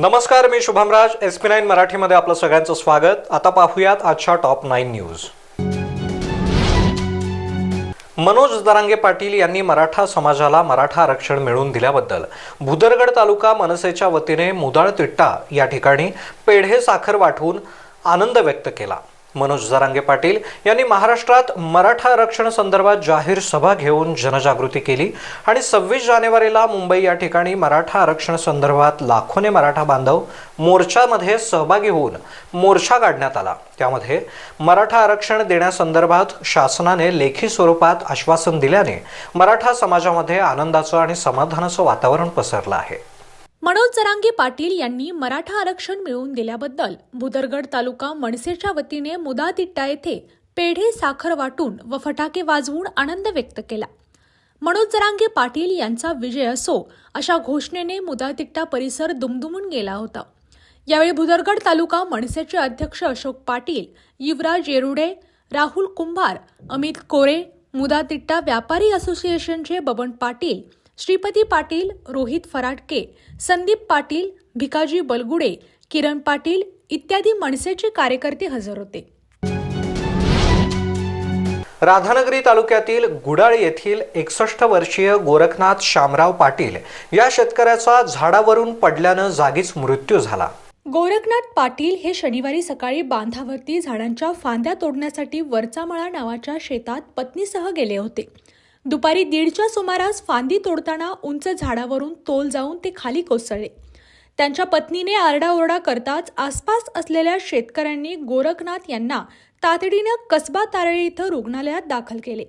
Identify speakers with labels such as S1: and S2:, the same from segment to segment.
S1: नमस्कार मी Shubhamraj. S P nine मराठीमध्ये आपलं सगळ्यांचं स्वागत. आता पाहूयात आजच्या top nine news. Manoj Darange Patil यांनी मराठा समाजाला मराठा आरक्षण मिळवून दिल्याबद्दल. भुदरगड तालुका मनसेच्या वतीने मुदाळ तिट्टा या ठिकाणी पेढे साखर वाटून आनंद व्यक्त केला. मनोज जरांगे पाटील यांनी महाराष्ट्रात मराठा आरक्षण संदर्भात जाहीर सभा घेऊन जनजागृती केली आणि सव्वीस जानेवारीला मुंबई या ठिकाणी मराठा आरक्षण संदर्भात लाखोने मराठा बांधव मोर्चामध्ये सहभागी होऊन मोर्चा काढण्यात आला. त्यामध्ये मराठा आरक्षण देण्यासंदर्भात शासनाने लेखी स्वरूपात आश्वासन दिल्याने मराठा समाजामध्ये आनंदाचं आणि समाधानाचं वातावरण पसरलं आहे.
S2: मनोज जरांगे पाटील यांनी मराठा आरक्षण मिळवून दिल्याबद्दल भुदरगड तालुका मनसेच्या वतीने मुदातिट्टा येथे पेढे साखर वाटून व फटाके वाजवून आनंद व्यक्त केला. मनोज जरांगे पाटील यांचा विजय असो अशा घोषणेने मुदातिट्टा परिसर दुमदुमून गेला होता. यावेळी भुदरगड तालुका मनसेचे अध्यक्ष अशोक पाटील युवराज येरुडे राहुल कुंभार अमित कोरे मुदातिट्टा व्यापारी असोसिएशनचे बबन पाटील श्रीपती पाटील रोहित फराटके संदीप पाटील भिकाजी बलगुडे किरण पाटील इत्यादी मनसेचे कार्यकर्ते हजर होते.
S1: राधानगरी तालुक्यातील गुडाळ येथील एकसष्ट वर्षीय गोरखनाथ शामराव पाटील या शेतकऱ्याचा झाडावरून पडल्यानं जागीच मृत्यू झाला.
S2: गोरखनाथ पाटील हे शनिवारी सकाळी बांधावरती झाडांच्या फांद्या तोडण्यासाठी वरचामळा नावाच्या शेतात पत्नीसह गेले होते. दुपारी दीडच्या सुमारास फांदी तोडताना उंच झाडावरून तोल जाऊन ते खाली कोसळले. त्यांच्या पत्नीने आरडाओरडा करताच आसपास असलेल्या शेतकऱ्यांनी गोरखनाथ यांना तातडीनं कसबा तारळी इथं रुग्णालयात दाखल केले.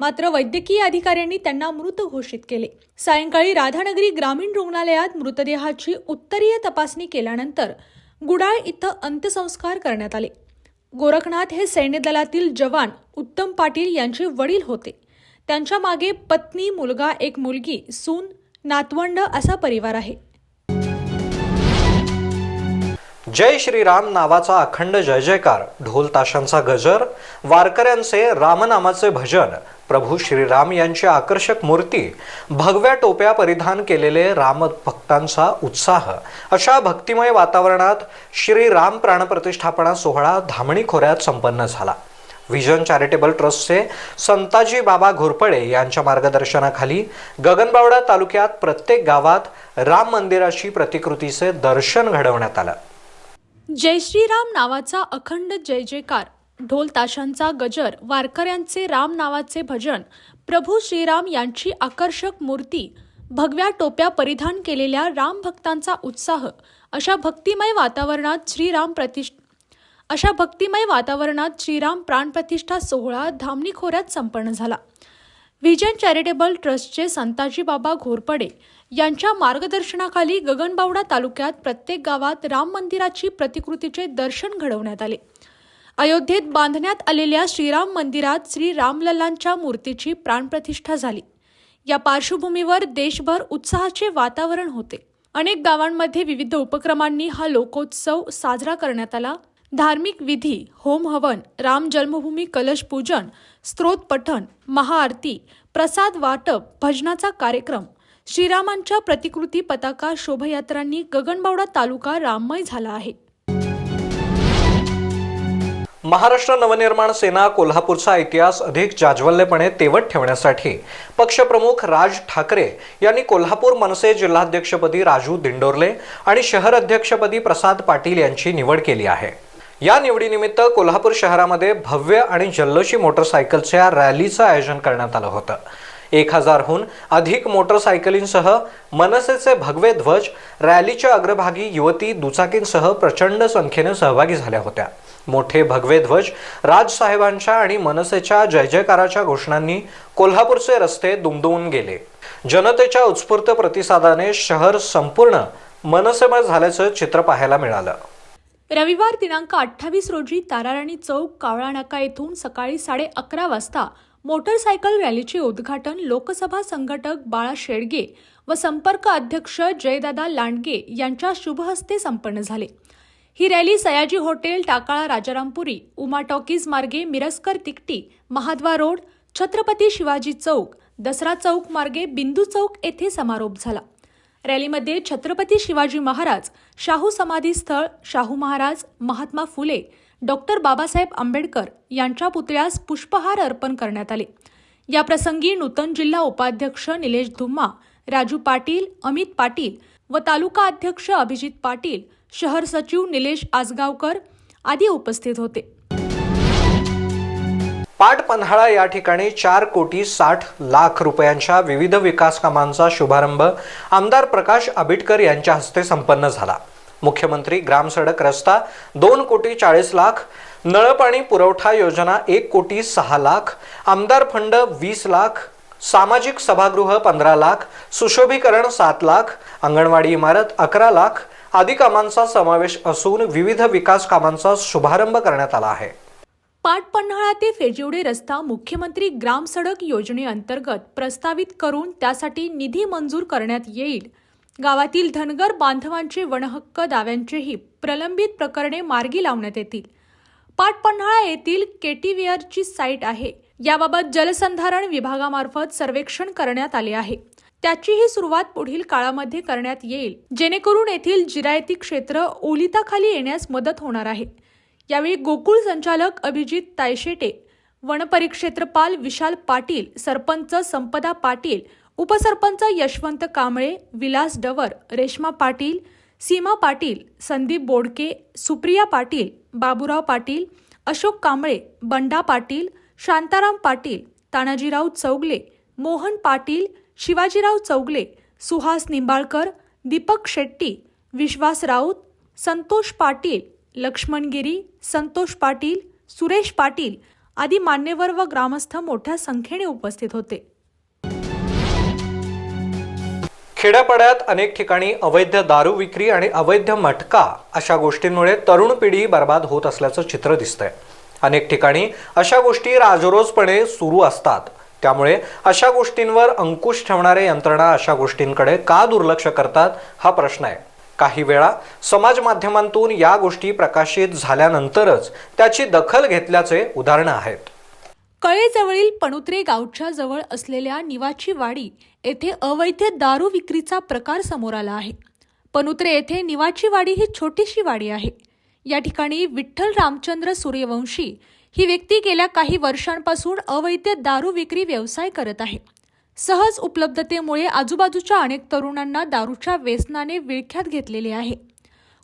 S2: मात्र वैद्यकीय अधिकाऱ्यांनी त्यांना मृत घोषित केले. सायंकाळी राधानगरी ग्रामीण रुग्णालयात मृतदेहाची उत्तरीय तपासणी केल्यानंतर गुडाळ इथं अंत्यसंस्कार करण्यात आले. गोरखनाथ हे सैन्य दलातील जवान उत्तम पाटील यांचे वडील होते. त्यांच्या मागे पत्नी मुलगा एक मुलगी सून नातवंड असा परिवार आहे.
S1: जय श्रीराम नावाचा अखंड जय जयकार ढोल ताशांचा गजर वारकऱ्यांचे रामनामाचे भजन प्रभू श्रीराम यांची आकर्षक मूर्ती भगव्या टोप्या परिधान केलेले राम भक्तांचा उत्साह. अशा भक्तिमय वातावरणात श्रीराम प्राणप्रतिष्ठापना सोहळा धामणी खोऱ्यात संपन्न झाला. व्हिजन चॅरिटेबल ट्रस्टचे संताजी बाबा घोरपडे यांच्या मार्गदर्शनाखाली गगनबावडा तालुक्यात प्रत्येक गावात राम मंदिराची प्रतिकृतीचे दर्शन घडवण्यात आलं.
S2: जय श्रीराम नावाचा अखंड जय जयकार ढोल ताशांचा गजर वारकऱ्यांचे राम नावाचे भजन प्रभू श्रीराम यांची आकर्षक मूर्ती भगव्या टोप्या परिधान केलेल्या राम भक्तांचा उत्साह अशा भक्तिमय वातावरणात श्रीराम प्रतिष्ठ अशा भक्तिमय वातावरणात श्रीराम प्राणप्रतिष्ठा सोहळा धामणी खोऱ्यात संपन्न झाला. व्हिजन चॅरिटेबल ट्रस्टचे संताजी बाबा घोरपडे यांच्या मार्गदर्शनाखाली गगनबावडा तालुक्यात प्रत्येक गावात राम मंदिराची प्रतिकृतीचे दर्शन घडवण्यात आले. अयोध्येत बांधण्यात आलेल्या श्रीराम मंदिरात श्री रामलल्लांच्या मूर्तीची प्राणप्रतिष्ठा झाली. या पार्श्वभूमीवर देशभर उत्साहाचे वातावरण होते. अनेक गावांमध्ये विविध उपक्रमांनी हा लोकोत्सव साजरा करण्यात आला. धार्मिक विधी होम हवन राम जन्मभूमी कलश पूजन स्त्रोत पठण महाआरती प्रसाद वाटप भजनाचा कार्यक्रम. श्रीरामांच्या प्रतिकृती पताका शोभायात्रांनी गगनबावडा तालुका राममय झाला आहे.
S1: महाराष्ट्र नवनिर्माण सेना कोल्हापूरचा इतिहास अधिक जाज्वल्यपणे तेवत ठेवण्यासाठी पक्षप्रमुख राज ठाकरे यांनी कोल्हापूर मनसे जिल्हाध्यक्षपदी राजू दिंडोरले आणि शहर अध्यक्षपदी प्रसाद पाटील यांची निवड केली आहे. या निवडीनिमित्त कोल्हापूर शहरामध्ये भव्य आणि जल्लोषी मोटरसायकलच्या रॅलीचं आयोजन करण्यात आलं होतं. एक हजारहून अधिक मोटरसायकलींसह मनसेचे भगवे ध्वज रॅलीच्या अग्रभागी युवती दुचाकींसह प्रचंड संख्येने सहभागी झाल्या होत्या. मोठे भगवे ध्वज राजसाहेबांच्या आणि मनसेच्या जय जयकाराच्या घोषणांनी कोल्हापूरचे रस्ते दुमदुमून गेले. जनतेच्या उत्स्फूर्त प्रतिसादाने शहर संपूर्ण मनसेमय झाल्याचं चित्र पाहायला मिळालं.
S2: रविवार दिनांक अठ्ठावीस रोजी ताराराणी चौक कावळा नाका येथून सकाळी साडे अकरा वाजता मोटरसायकल रॅलीचे उद्घाटन लोकसभा संघटक बाळा शेडगे व संपर्क अध्यक्ष जयदादा लांडगे यांच्या शुभहस्ते संपन्न झाले. ही rally Sayaji hotel Takala Rajarampuri Uma talkies मार्गे मिरस्कर तिकटी महाद्वा रोड छत्रपती शिवाजी चौक दसरा चौक मार्गे बिंदू चौक येथे समारोप झाला. रॅलीमध्ये छत्रपती शिवाजी महाराज शाहू समाधी स्थळ शाहू महाराज महात्मा फुले डॉक्टर बाबासाहेब आंबेडकर यांच्या पुतळ्यास पुष्पहार अर्पण करण्यात आले. या प्रसंगी नूतन जिल्हा उपाध्यक्ष निलेश धुम्मा राजू पाटील अमित पाटील व तालुका अध्यक्ष अभिजित पाटील शहर सचिव निलेश आजगावकर आदी उपस्थित होते.
S1: पाटपन्हाळा या ठिकाणी चार कोटी साठ लाख रुपयांच्या विविध विकास कामांचा शुभारंभ आमदार प्रकाश आबिटकर यांच्या हस्ते संपन्न झाला. मुख्यमंत्री ग्रामसडक रस्ता दोन कोटी चाळीस लाख नळपाणी पुरवठा योजना एक कोटी सहा लाख आमदार फंड वीस लाख सामाजिक सभागृह पंधरा लाख सुशोभीकरण सात लाख अंगणवाडी इमारत अकरा लाख आदी कामांचा समावेश असून विविध विकास कामांचा शुभारंभ करण्यात आला आहे.
S2: पाटपन्हाळा ते फेजिवडे रस्ता मुख्यमंत्री ग्राम सडक योजनेअंतर्गत प्रस्तावित करून त्यासाठी निधी मंजूर करण्यात येईल. गावातील धनगर बांधवांचे वनहक्क दाव्यांचेही प्रलंबित प्रकरणे मार्गी लावण्यात येतील. पाटपन्हाळा येथील केटीवेअरची साईट आहे. याबाबत जलसंधारण विभागामार्फत सर्वेक्षण करण्यात आले आहे. त्याचीही सुरुवात पुढील काळामध्ये करण्यात येईल. जेणेकरून येथील जिरायती क्षेत्र ओलिताखाली येण्यास मदत होणार आहे. यावेळी गोकुळ संचालक अभिजित तायशेटे वनपरिक्षेत्रपाल विशाल पाटील सरपंच संपदा पाटील उपसरपंच यशवंत कांबळे विलास डवर रेश्मा पाटील सीमा पाटील संदीप बोडके सुप्रिया पाटील बाबुराव पाटील अशोक कांबळे बंडा पाटील शांताराम पाटील तानाजीराव चौगले मोहन पाटील शिवाजीराव चौगले सुहास निंबाळकर दीपक शेट्टी विश्वास राऊत संतोष पाटील लक्ष्मण गिरी संतोष पाटील सुरेश पाटील आदी मान्यवर व ग्रामस्थ मोठ्या संख्येने उपस्थित होते.
S1: खेड्यापाड्यात अनेक ठिकाणी अवैध दारू विक्री आणि अवैध मटका अशा गोष्टींमुळे तरुण पिढी बर्बाद होत असल्याचं चित्र दिसतंय. अनेक ठिकाणी अशा गोष्टी राजरोजपणे सुरू असतात. त्यामुळे अशा गोष्टींवर अंकुश ठेवणारे यंत्रणा अशा गोष्टींकडे का दुर्लक्ष करतात हा प्रश्न आहे. काही वेळा समाज माध्यमांतून या गोष्टी प्रकाशित झाल्यानंतरच त्याची दखल घेतल्याचे उदाहरणं आहेत.
S2: कळेजवळील पणुत्रे गावच्या जवळ असलेल्या निवाची वाडी येथे अवैध दारू विक्रीचा प्रकार समोर आला आहे. पणुत्रे येथे निवाची वाडी ही छोटीशी वाडी आहे. या ठिकाणी विठ्ठल रामचंद्र सूर्यवंशी ही व्यक्ती गेल्या काही वर्षांपासून अवैध दारू विक्री व्यवसाय करत आहे. सहज उपलब्धतेमुळे आजूबाजूच्या अनेक तरुणांना दारूच्या व्यसनाने विळख्यात घेतलेले आहे.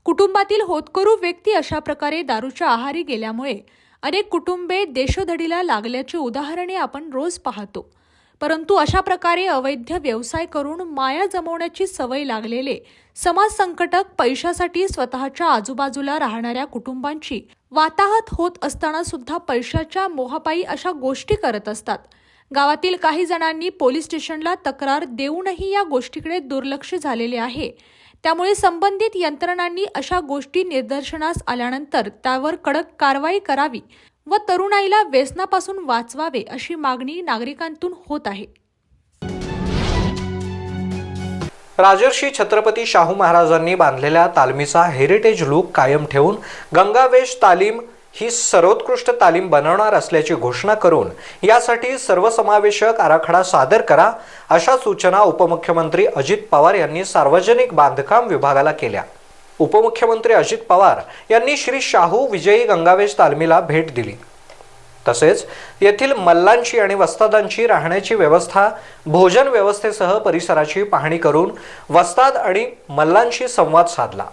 S2: कुटुंबातील होतकरू व्यक्ती अशा प्रकारे दारूच्या आहारी गेल्यामुळे अनेक कुटुंबे देशोधडीला लागल्याची उदाहरणे आपण रोज पाहतो. परंतु अशा प्रकारे अवैध व्यवसाय करून माया जमवण्याची सवय लागलेले समाज संकटक पैशासाठी स्वतःच्या आजूबाजूला राहणाऱ्या कुटुंबांची वाताहत होत असताना सुद्धा पैशाच्या मोहापायी अशा गोष्टी करत असतात. गावातील काही जणांनी पोलीस स्टेशनला तक्रार देऊनही या गोष्टीकडे दुर्लक्ष झालेले आहे. त्यामुळे संबंधित यंत्रणांनी अशा गोष्टी निदर्शनास आल्यानंतर त्यावर कडक कारवाई करावी व तरुणाईला व्यसनापासून वाचवावे अशी मागणी नागरिकांतून होत आहे.
S1: राजर्षी छत्रपती शाहू महाराजांनी बांधलेल्या तालमीचा हेरिटेज लूक कायम ठेवून गंगावेश तालीम ही सर्वोत्कृष्ट तालीम बनवणार असल्याची घोषणा करून यासाठी सर्वसमावेशक आराखडा सादर करा अशा सूचना उपमुख्यमंत्री अजित पवार यांनी सार्वजनिक बांधकाम विभागाला केल्या. उपमुख्यमंत्री अजित पवार यांनी श्री शाहू विजयी गंगावेश तालमीला भेट दिली. तसेच येथील मल्लांची आणि वस्तादांची राहण्याची व्यवस्था भोजन व्यवस्थेसह परिसराची पाहणी करून वस्ताद आणि मल्लांशी संवाद साधला.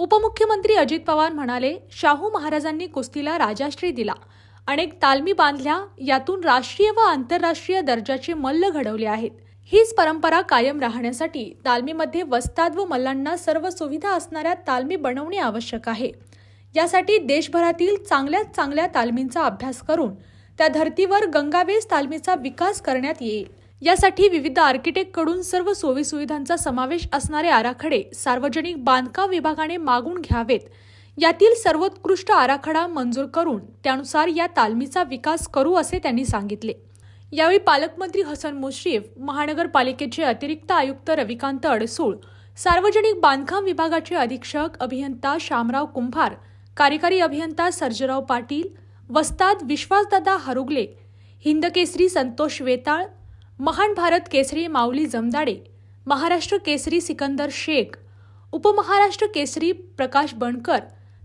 S2: उपमुख्यमंत्री अजित पवार म्हणाले शाहू महाराजांनी कुस्तीला राजाश्री दिला. अनेक तालमी बांधल्या यातून राष्ट्रीय व आंतरराष्ट्रीय दर्जाचे मल्ल घडवले आहेत. हीच परंपरा कायम राहण्यासाठी तालमीमध्ये वस्ताद व मल्लांना सर्व सुविधा असणाऱ्या तालमी बनवणे आवश्यक आहे. यासाठी देशभरातील चांगल्यात चांगल्या तालमींचा अभ्यास करून त्या धर्तीवर गंगावेस तालमीचा विकास करण्यात येईल. यासाठी विविध आर्किटेक्टकडून सर्व सोयीसुविधांचा समावेश असणारे आराखडे सार्वजनिक बांधकाम विभागाने मागून घ्यावेत. यातील सर्वोत्कृष्ट आराखडा मंजूर करून त्यानुसार या तालमीचा विकास करू असे त्यांनी सांगितले. यावेळी पालकमंत्री हसन मुश्रीफ महानगरपालिकेचे अतिरिक्त आयुक्त रविकांत अडसूळ सार्वजनिक बांधकाम विभागाचे अधीक्षक अभियंता शामराव कुंभार कार्यकारी अभियंता सर्जराव पाटील वस्ताद विश्वासदादा हरुगले हिंदकेसरी संतोष वेताळ महान भारत केसरी माऊली जमदाडे महाराष्ट्र केसरी सिकंदर शेख उपमहाराष्ट्र केसरी प्रकाश बणकर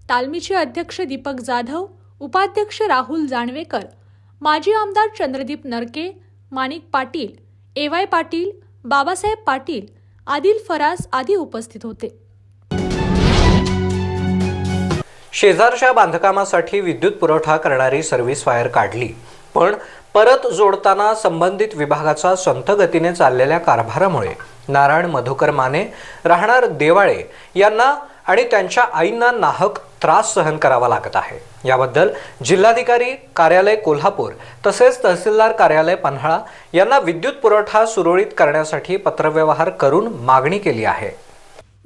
S2: तालमीचे अध्यक्ष दीपक जाधव उपाध्यक्ष राहुल जाणवेकर माजी आमदार चंद्रदीप नरके माणिक पाटील ए वाय पाटील बाबासाहेब पाटील आदिल फरास आदी उपस्थित होते.
S1: शेजारच्या बांधकामासाठी विद्युत पुरवठा करणारी सर्व्हिस वायर काढली. पण परत जोडताना संबंधित विभागाचा संथ गतीने चाललेल्या कारभारामुळे नारायण मधुकर माने राहणार देवाळे यांना आणि त्यांच्या आईंना नाहक त्रास सहन करावा लागत आहे. याबद्दल जिल्हाधिकारी कार्यालय कोल्हापूर तसेच तहसीलदार कार्यालय पन्हाळा यांना विद्युत पुरवठा सुरळीत करण्यासाठी पत्रव्यवहार करून मागणी केली आहे.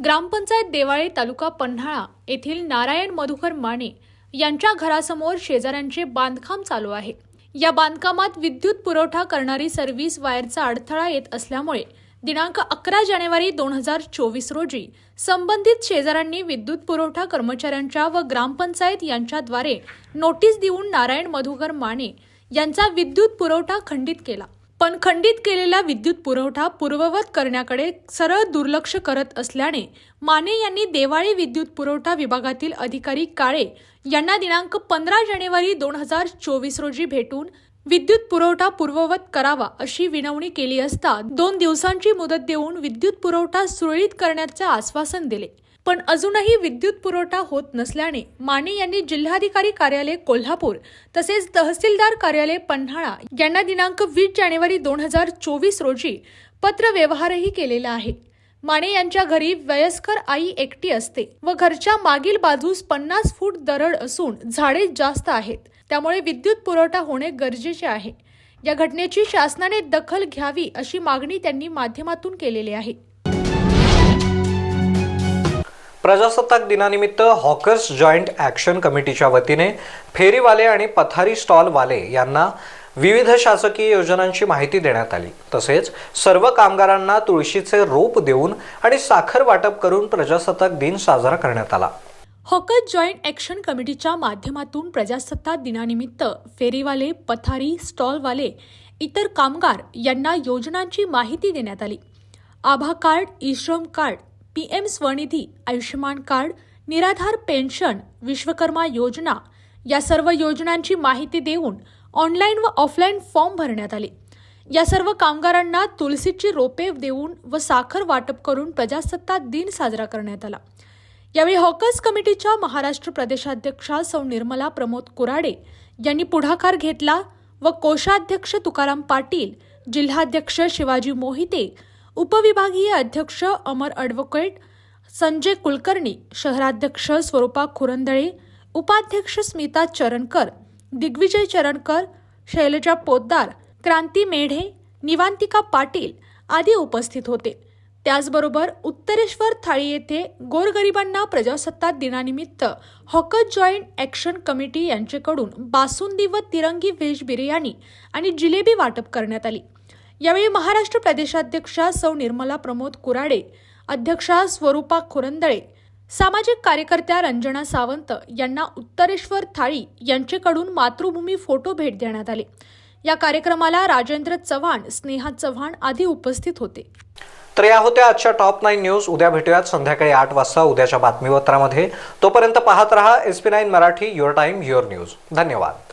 S2: ग्रामपंचायत देवाळे तालुका पन्हाळा येथील नारायण मधुकर माने यांच्या घरासमोर शेजाऱ्यांचे बांधकाम चालू आहे. या बांधकामात विद्युत पुरवठा करणारी सर्व्हिस वायरचा अडथळा येत असल्यामुळे दिनांक अकरा जानेवारी दोन हजार चोवीस रोजी संबंधित शेजाऱ्यांनी विद्युत पुरवठा कर्मचाऱ्यांच्या व ग्रामपंचायत यांच्याद्वारे नोटीस देऊन नारायण मधुकर माने यांचा विद्युत पुरवठा खंडित केला. पण खंडित केलेला विद्युत पुरवठा पूर्ववत करण्याकडे सरळ दुर्लक्ष करत असल्याने माने यांनी देवाळी विद्युत पुरवठा विभागातील अधिकारी काळे यांना दिनांक पंधरा जानेवारी दोन हजार चोवीस रोजी भेटून विद्युत पुरवठा पूर्ववत करावा अशी विनवणी केली असता दोन दिवसांची मुदत देऊन विद्युत पुरवठा सुरळीत करण्याचे आश्वासन दिले. पण अजूनही विद्युत पुरवठा होत नसल्याने माने यांनी जिल्हाधिकारी कार्यालय कोल्हापूर तसेच तहसीलदार कार्यालय पन्हाळा यांना दिनांक वीस जानेवारी दोन हजार चोवीस रोजी पत्र व्यवहारही केलेला आहे. माने यांच्या घरी वयस्कर आई एकटी असते व घरच्या मागील बाजूस पन्नास फूट दरड असून झाडे जास्त आहेत. त्यामुळे विद्युत पुरवठा होणे गरजेचे आहे. या घटनेची शासनाने दखल घ्यावी अशी मागणी त्यांनी माध्यमातून केलेली आहे.
S1: प्रजासत्ताक दिनानिमित्त हॉकर्स जॉईंट ॲक्शन कमिटीच्या वतीने फेरीवाले आणि पथारी स्टॉलवाले यांना विविध शासकीय योजनांची माहिती देण्यात आली. तसेच सर्व कामगारांना तुळशीचे रोप देऊन आणि साखर वाटप करून प्रजासत्ताक दिन साजरा करण्यात आला.
S2: हॉकर्स जॉईंट ॲक्शन कमिटीच्या माध्यमातून प्रजासत्ताक दिनानिमित्त फेरीवाले पथारी स्टॉलवाले इतर कामगार यांना योजनांची माहिती देण्यात आली. Abha card E Shram card P M Svanidhi Ayushman card निराधार पेन्शन विश्वकर्मा योजना या सर्व योजनांची माहिती देऊन ऑनलाईन व ऑफलाईन फॉर्म भरण्यात आले. या सर्व कामगारांना तुलसीची रोपे देऊन व साखर वाटप करून प्रजासत्ताक दिन साजरा करण्यात आला. यावेळी हॉकर्स कमिटीच्या महाराष्ट्र प्रदेशाध्यक्षा सौ निर्मला प्रमोद कुराडे यांनी पुढाकार घेतला व कोषाध्यक्ष तुकाराम पाटील जिल्हाध्यक्ष शिवाजी मोहिते उपविभागीय अध्यक्ष अमर ॲडव्होकेट संजय कुलकर्णी शहराध्यक्ष स्वरूपा खुरंदळे उपाध्यक्ष स्मिता चरणकर दिग्विजय चरणकर शैलजा पोद्दार क्रांती मेढे निवांतिका पाटील आदी उपस्थित होते. त्याचबरोबर उत्तरेश्वर थाळी येथे गोरगरिबांना प्रजासत्ताक दिनानिमित्त हॉकर्स जॉईंट ॲक्शन कमिटी यांच्याकडून बासुंदी व तिरंगी व्हेज बिर्याणी आणि जिलेबी वाटप करण्यात आली. यावेळी महाराष्ट्र प्रदेशाध्यक्षा सौ निर्मला प्रमोद कुराडे अध्यक्षा स्वरूपा खुरंदळे सामाजिक कार्यकर्त्या रंजना सावंत यांना उत्तरेश्वर थाळी यांचेकडून मातृभूमी फोटो भेट देण्यात आले. या कार्यक्रमाला राजेंद्र चव्हाण स्नेहा चव्हाण आदी उपस्थित होते.
S1: तर या होत्या आजच्या टॉप नाईन न्यूज. उद्या भेटूयात संध्याकाळी आठ वाजता उद्याच्या बातमीपत्रामध्ये. तोपर्यंत पाहत रहा S P nine Marathi your time your news. धन्यवाद.